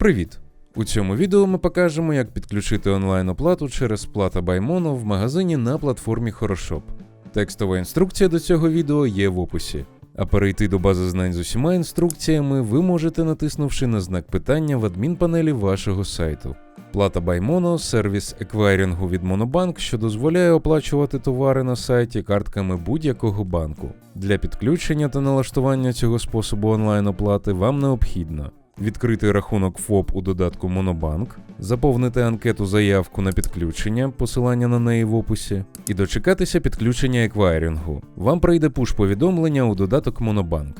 Привіт! У цьому відео ми покажемо, як підключити онлайн-оплату через плата Баймоно в магазині на платформі Хорошоп. Текстова інструкція до цього відео є в описі. А перейти до бази знань з усіма інструкціями ви можете натиснувши на знак питання в адмінпанелі вашого сайту. Плата Баймоно сервіс еквайрінгу від Монобанк, що дозволяє оплачувати товари на сайті картками будь-якого банку. Для підключення та налаштування цього способу онлайн-оплати вам необхідно відкрити рахунок ФОП у додатку Монобанк, заповнити анкету заявку на підключення, посилання на неї в описі, і дочекатися підключення еквайрінгу. Вам прийде пуш-повідомлення у додаток Монобанк.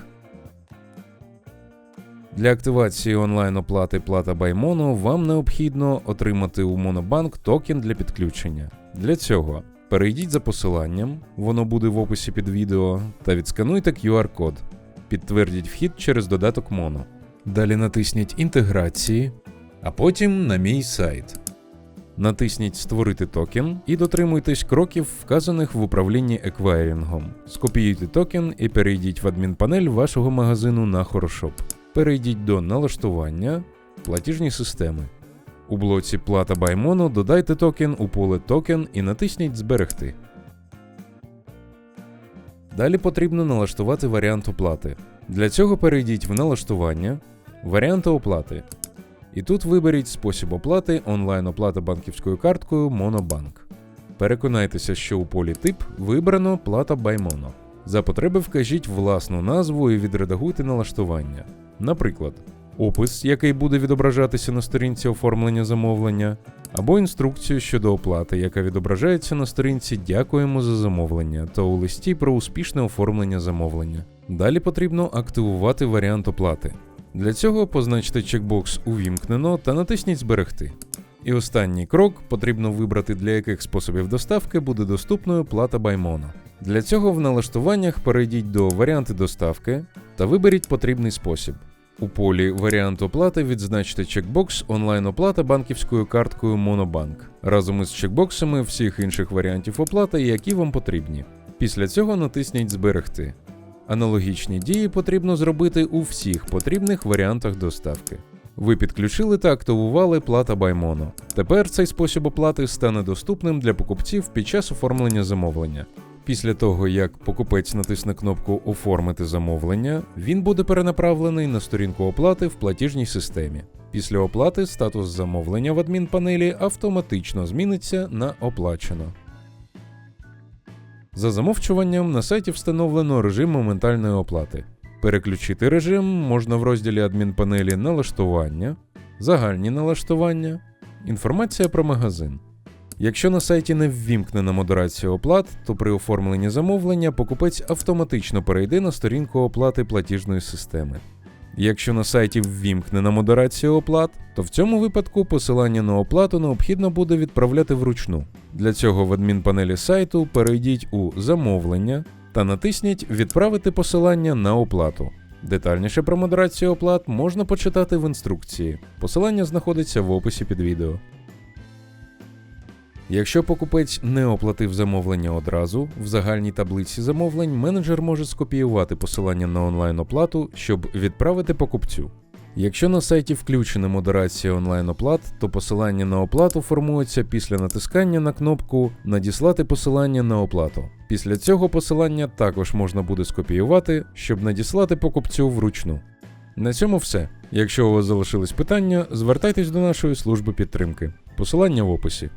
Для активації онлайн-оплати плата Баймоно вам необхідно отримати у Монобанк токен для підключення. Для цього перейдіть за посиланням, воно буде в описі під відео, та відскануйте QR-код. Підтвердіть вхід через додаток Моно. Далі натисніть Інтеграції, а потім на мій сайт. Натисніть Створити токен і дотримуйтесь кроків, вказаних в управлінні еквайрінгом. Скопіюйте токен і перейдіть в адмінпанель вашого магазину на Хорошоп. Перейдіть до налаштування, платіжні системи. У блоці Плата Баймоно додайте токен у поле Токен і натисніть Зберегти. Далі потрібно налаштувати варіант оплати. Для цього перейдіть в налаштування, варіанти оплати. І тут виберіть спосіб оплати онлайн-оплата банківською карткою Монобанк. Переконайтеся, що у полі тип вибрано плата Баймоно. За потреби вкажіть власну назву і відредагуйте налаштування. Наприклад, опис, який буде відображатися на сторінці оформлення замовлення, або інструкцію щодо оплати, яка відображається на сторінці Дякуємо за замовлення та у листі про успішне оформлення замовлення. Далі потрібно активувати варіант оплати. Для цього позначте чекбокс Увімкнено та натисніть Зберегти. І останній крок потрібно вибрати, для яких способів доставки буде доступною плата Баймоно. Для цього в налаштуваннях перейдіть до варіанти доставки та виберіть потрібний спосіб. У полі Варіант оплати відзначте чекбокс онлайн-оплата банківською карткою Монобанк разом із чекбоксами всіх інших варіантів оплати, які вам потрібні. Після цього натисніть Зберегти. Аналогічні дії потрібно зробити у всіх потрібних варіантах доставки. Ви підключили та активували плата Баймоно. Тепер цей спосіб оплати стане доступним для покупців під час оформлення замовлення. Після того, як покупець натисне кнопку Оформити замовлення, він буде перенаправлений на сторінку оплати в платіжній системі. Після оплати статус замовлення в адмінпанелі автоматично зміниться на оплачено. За замовчуванням на сайті встановлено режим моментальної оплати. Переключити режим можна в розділі адмінпанелі Налаштування, Загальні налаштування, Інформація про магазин. Якщо на сайті не ввімкнена модерація оплат, то при оформленні замовлення покупець автоматично перейде на сторінку оплати платіжної системи. Якщо на сайті ввімкнена модерація оплат, то в цьому випадку посилання на оплату необхідно буде відправляти вручну. Для цього в адмінпанелі сайту перейдіть у Замовлення та натисніть Відправити посилання на оплату. Детальніше про модерацію оплат можна почитати в інструкції. Посилання знаходиться в описі під відео. Якщо покупець не оплатив замовлення одразу, в загальній таблиці замовлень менеджер може скопіювати посилання на онлайн-оплату, щоб відправити покупцю. Якщо на сайті включена модерація онлайн-оплат, то посилання на оплату формується після натискання на кнопку Надіслати посилання на оплату. Після цього посилання також можна буде скопіювати, щоб надіслати покупцю вручну. На цьому все. Якщо у вас залишились питання, звертайтесь до нашої служби підтримки. Посилання в описі.